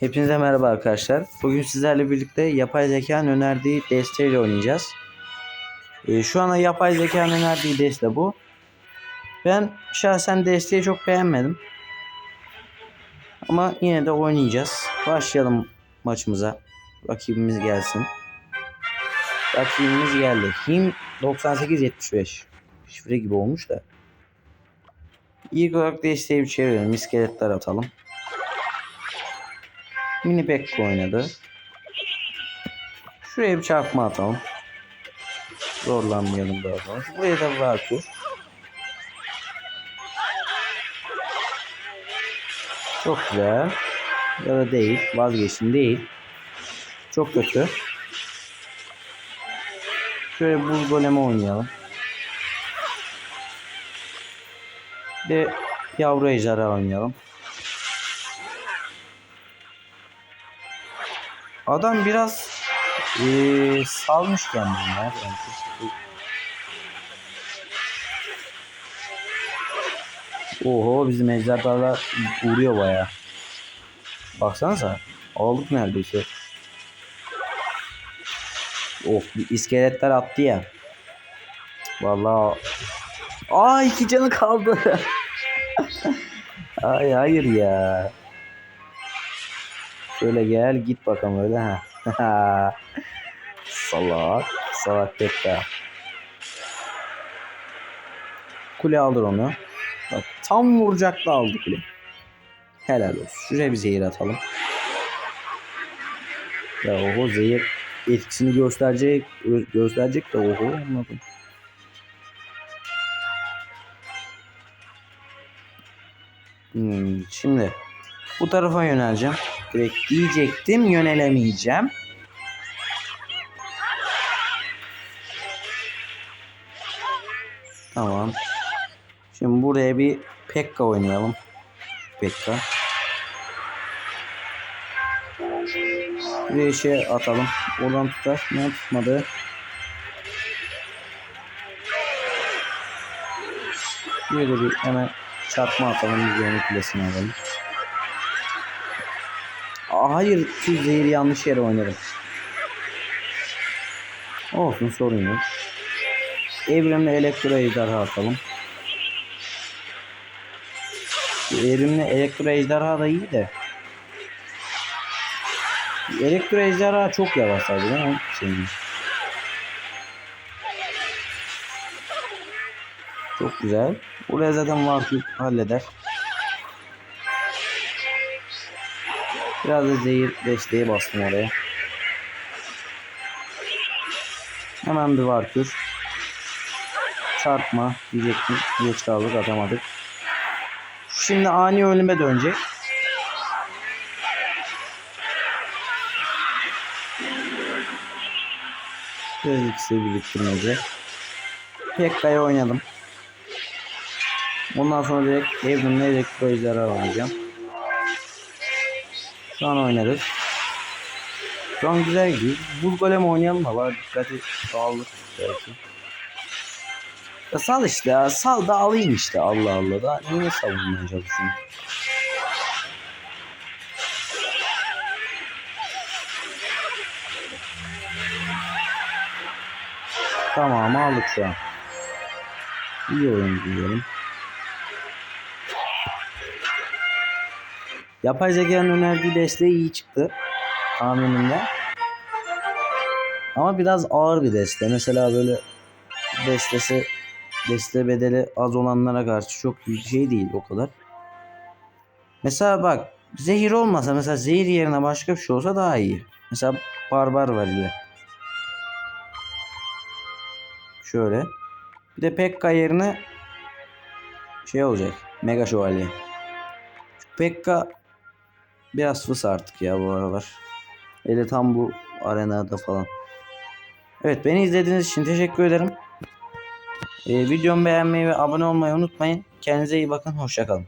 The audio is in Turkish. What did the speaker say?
Hepinize merhaba arkadaşlar. Bugün sizlerle birlikte yapay zekanın önerdiği desteğiyle oynayacağız. Ee, şu anda yapay zekanın önerdiği deste bu. Ben şahsen desteği çok beğenmedim. Ama yine de oynayacağız. Başlayalım maçımıza. Rakibimiz gelsin. Rakibimiz geldi. Him 9875. Şifre gibi olmuş da. İlk olarak desteği bir çevirelim. İskeletler atalım. Mini Pekka oynadı. Şuraya bir çarpma atalım. Zorlanmayalım daha fazla. Buraya da Varkur. Çok güzel. Ya da değil. Vazgeçtim değil. Çok kötü. Şöyle buz golemi oynayalım. De yavru ejderha oynayalım. Adam biraz eee salmış kendini ya. Oho bizim ejderhalar vuruyor baya. Baksanıza. Aldık neredeyse. Oh bir iskeletler attı ya. Vallahi. Aa iki canı kaldı. Ay hayır ya. Şöyle gel git bakalım öyle ha. salak. Salak Pekka. Kule alır onu. Bak tam vuracaktı aldı kule. Helal olsun. Şuraya bir zehir atalım. Ya oho zehir etkisini gösterecek gö- gösterecek de oho anladım. Hmm, şimdi bu tarafa yöneleceğim. Direkt diyecektim yönelemeyeceğim. Tamam. Şimdi buraya bir Pekka oynayalım. Pekka. Bir şey atalım. Oradan tutar. Ne tutmadı? Böyle bir hemen çarpma atalım. Üzerine kulesini alalım. Hayır şu zehri yanlış yere oynadım. Olsun sorun yok. Evrimli elektro ejderha atalım. Evrimli elektro ejderha da iyi de. Elektro ejderha çok yavaş sadece değil mi? Senin. Çok güzel. Buraya zaten var ki halleder. Biraz da zehir desteği bastım oraya. Hemen bir varkür. Çarpma diyecektim. Geç kaldık atamadık. Şimdi ani ölüme dönecek. Biraz ikisi biriktirmece. Pekka'yı oynadım. Ondan sonra direkt evrimle elektro ejderha oynayacağım. Şu an oynarız. Şu an güzel gidiyor. Buz golem oynayalım da dikkati belki. Ya sal işte ya. Sal da alayım işte Allah Allah da. Niye savunmaya çalışıyorsun? Tamam aldık şu an. İyi oyun diyelim. Yapay zekanın önerdiği desteği iyi çıktı. Tahminimde. Ama biraz ağır bir deste. Mesela böyle destesi deste bedeli az olanlara karşı çok büyük şey değil o kadar. Mesela bak zehir olmasa mesela zehir yerine başka bir şey olsa daha iyi. Mesela barbar var ile. Şöyle. Bir de Pekka yerine şey olacak. Mega şövalye. Şu Pekka biraz fıs artık ya bu aralar. Hele tam bu arenada falan. Evet beni izlediğiniz için teşekkür ederim. Ee, videomu beğenmeyi ve abone olmayı unutmayın. Kendinize iyi bakın. Hoşçakalın.